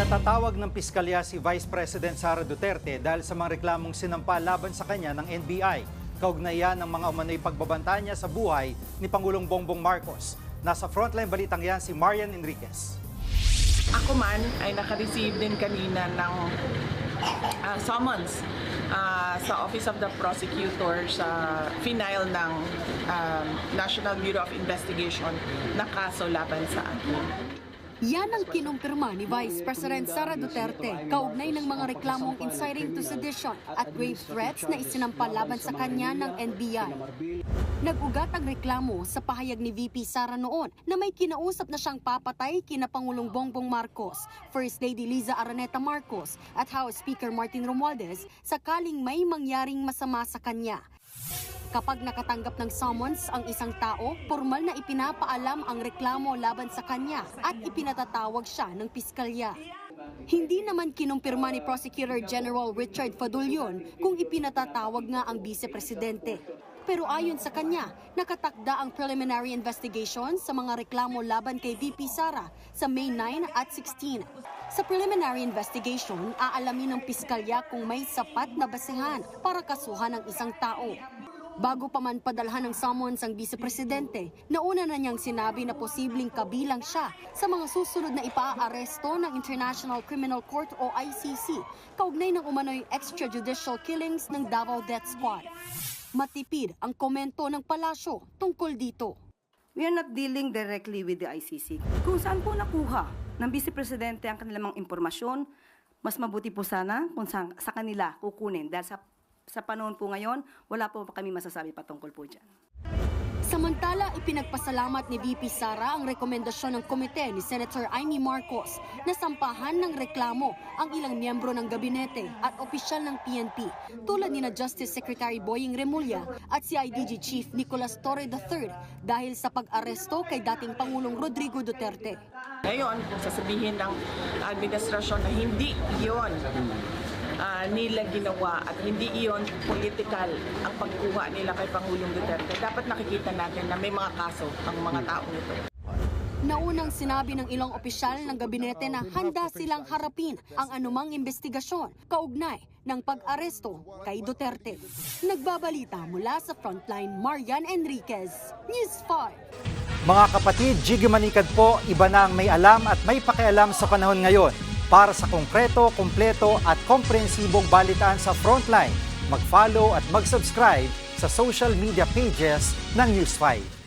Pinatatawag ng piskalya si Vice President Sara Duterte dahil sa mga reklamong sinampa laban sa kanya ng NBI. Kaugnayan ng mga umano'y pagbabanta niya sa buhay ni Pangulong Bongbong Marcos. Nasa frontline balitang yan si Marian Enriquez. Ako man ay naka-receive din kanina ng ah, summons ah, sa Office of the Prosecutor sa final ng um, National Bureau of Investigation na kaso laban sa akin. Yan ang kinumpirma ni Vice President Sara Duterte kaugnay ng mga reklamong inciting to sedition at grave threats na isinampa laban sa kanya ng NBI. Nag-ugat ang reklamo sa pahayag ni VP Sara noon na may kinausap na siyang papatay kina Pangulong Bongbong Marcos, First Lady Liza Araneta Marcos at House Speaker Martin Romualdez sakaling may mangyaring masama sa kanya. Kapag nakatanggap ng summons ang isang tao, formal na ipinapaalam ang reklamo laban sa kanya at ipinatatawag siya ng piskalya. Hindi naman kinumpirma ni Prosecutor General Richard Fadulyon kung ipinatatawag nga ang vice-presidente. Pero ayon sa kanya, nakatakda ang preliminary investigation sa mga reklamo laban kay VP Sara sa May 9 at 16. Sa preliminary investigation, aalamin ng piskalya kung may sapat na basehan para kasuhan ng isang tao. Bago pa man padalhan ng summons ang vice-presidente, nauna na niyang sinabi na posibleng kabilang siya sa mga susunod na ipaaresto ng International Criminal Court o ICC kaugnay ng umano'y extrajudicial killings ng Davao Death Squad. Matipid ang komento ng palasyo tungkol dito. We are not dealing directly with the ICC. Kung saan po nakuha ng Vice Presidente ang kanilang mga impormasyon, mas mabuti po sana kung sa, sa kanila kukunin. Dahil sa, sa panahon po ngayon, wala po kami masasabi patungkol po dyan. Samantala, ipinagpasalamat ni VP Sara ang rekomendasyon ng komite ni Senator Amy Marcos na sampahan ng reklamo ang ilang miyembro ng gabinete at opisyal ng PNP tulad ni na Justice Secretary Boying Remulla at si IDG Chief Nicolas Torre III dahil sa pag-aresto kay dating Pangulong Rodrigo Duterte. Ngayon, kung sasabihin ng administrasyon na hindi iyon ah, nila ginawa at hindi iyon political ang pagkuha nila kay Pangulong Duterte, dapat nakikita natin na may mga kaso ang mga taong ito. Naunang sinabi ng ilang opisyal ng gabinete na handa silang harapin ang anumang investigasyon kaugnay ng pag-aresto kay Duterte. Nagbabalita mula sa Frontline, Marian Enriquez, News 5. Mga kapatid, Jiggy Manikad po, iba na ang may alam at may pakialam sa panahon ngayon. Para sa konkreto, kumpleto at komprehensibong balitaan sa Frontline, mag-follow at mag-subscribe sa social media pages ng News 5.